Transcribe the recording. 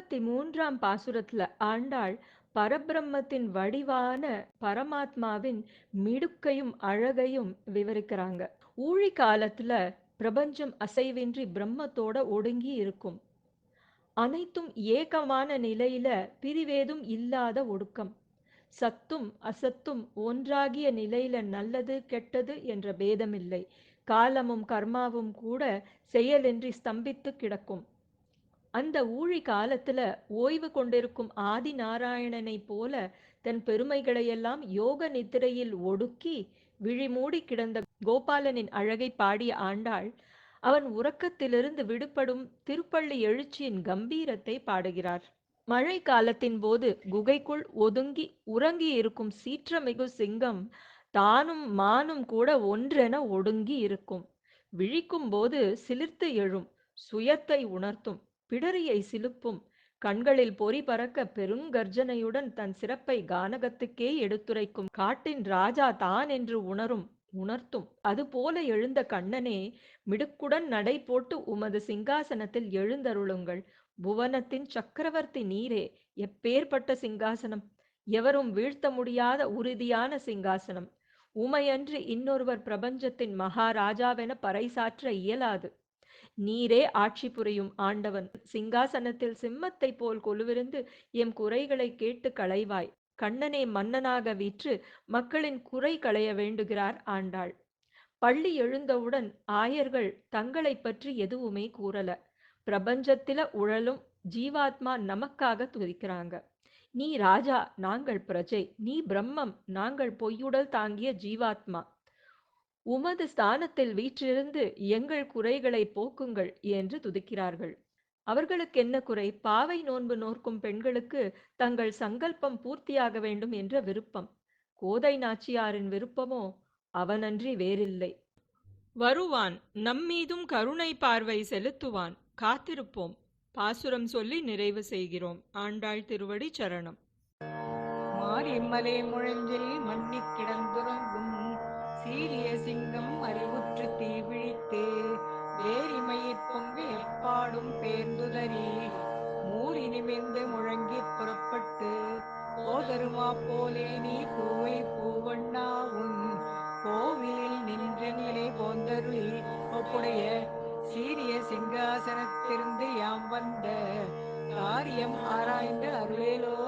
இருபத்தி மூன்றாம் பாசுரத்துல ஆண்டாள் பரபிரம்மத்தின் வடிவான பரமாத்மாவின் மிடுக்கையும் அழகையும் விவரிக்கிறாங்க. ஊழி காலத்துல பிரபஞ்சம் அசைவின்றி பிரம்மத்தோட ஒடுங்கி இருக்கும். அனைத்தும் ஏகமான நிலையில பிரிவேதும் இல்லாத ஒடுக்கம். சத்தும் அசத்தும் ஒன்றாகிய நிலையில நல்லது கெட்டது என்ற பேதமில்லை. காலமும் கர்மாவும் கூட செயலின்றி ஸ்தம்பித்து கிடக்கும். அந்த ஊழி காலத்துல ஓய்வு கொண்டிருக்கும் ஆதி நாராயணனை போல தன் பெருமைகளையெல்லாம் யோக நித்திரையில் ஒடுக்கி விழிமூடி கிடந்த கோபாலனின் அழகை பாடிய ஆண்டாள் அவன் உறக்கத்திலிருந்து விடுபடும் திருப்பள்ளி எழுச்சியின் கம்பீரத்தை பாடுகிறார். மழை காலத்தின் போது குகைக்குள் ஒதுங்கி உறங்கி இருக்கும் சீற்றமிகு சிங்கம் தானும் மானும் கூட ஒன்றென ஒடுங்கி இருக்கும் விழிக்கும் போது சிலிர்த்து எழும் சுயத்தை உணர்த்தும். பிடரியை சிலுப்பும். கண்களில் பொறி பறக்க பெருங்கர்ஜனையுடன் தன் சிறப்பை கானகத்துக்கே எடுத்துரைக்கும். காட்டின் ராஜா தான் என்று உணரும் உணர்த்தும். அதுபோல எழுந்த கண்ணனே மிடுக்குடன் நடை போட்டு உமது சிங்காசனத்தில் எழுந்தருளுங்கள். புவனத்தின் சக்கரவர்த்தி நீரே எப்பேற்பட்ட சிங்காசனம்? எவரும் வீழ்த்த முடியாத உறுதியான சிங்காசனம். உமையன்று இன்னொருவர் பிரபஞ்சத்தின் மகாராஜாவென பறைசாற்ற இயலாது. நீரே ஆட்சி புரியும் ஆண்டவன். சிங்காசனத்தில் சிம்மத்தை போல் கொலுவிருந்து எம் குறைகளை கேட்டு களைவாய். கண்ணனே மன்னனாக வீற்று மக்களின் குறை களைய வேண்டுகிறார் ஆண்டாள். பள்ளி எழுந்தவுடன் ஆயர்கள் தங்களை பற்றி எதுவுமே கூறல. பிரபஞ்சத்தில உழலும் ஜீவாத்மா நமக்காக துதிக்கிறாங்க. நீ ராஜா நாங்கள் பிரஜை. நீ பிரம்மம் நாங்கள் பொய்யுடல் தாங்கிய ஜீவாத்மா. உமது ஸ்தானத்தில் வீற்றிருந்து எங்கள் குறைகளை போக்குங்கள் என்று துதிக்கிறார்கள். அவர்களுக்கு என்ன குறை? பாவை நோன்பு நோர்க்கும் பெண்களுக்கு தங்கள் சங்கல்பம் பூர்த்தியாக வேண்டும் என்ற விருப்பம். கோதை நாச்சியாரின் விருப்பமோ? அவனன்றி வேறில்லை. வருவான் நம்மீதும் கருணை பார்வை செலுத்துவான். காத்திருப்போம். பாசுரம் சொல்லி நிறைவு செய்கிறோம். ஆண்டாள் திருவடி சரணம். மாரிமலை முழஞ்சில் மன்னிக் கிடந்துறங்கும் பேர்ந்துதறி இனிமேந்து முழங்கி புறப்பட்டு போதருமா போலே நீ பூவை உன் கோவிலில் நின்ற நிலை போந்தருளி ஒப்புடைய சீரிய சிங்காசனத்திலிருந்து யாம் வந்த காரியம் ஆராய்ந்து அருளேலோ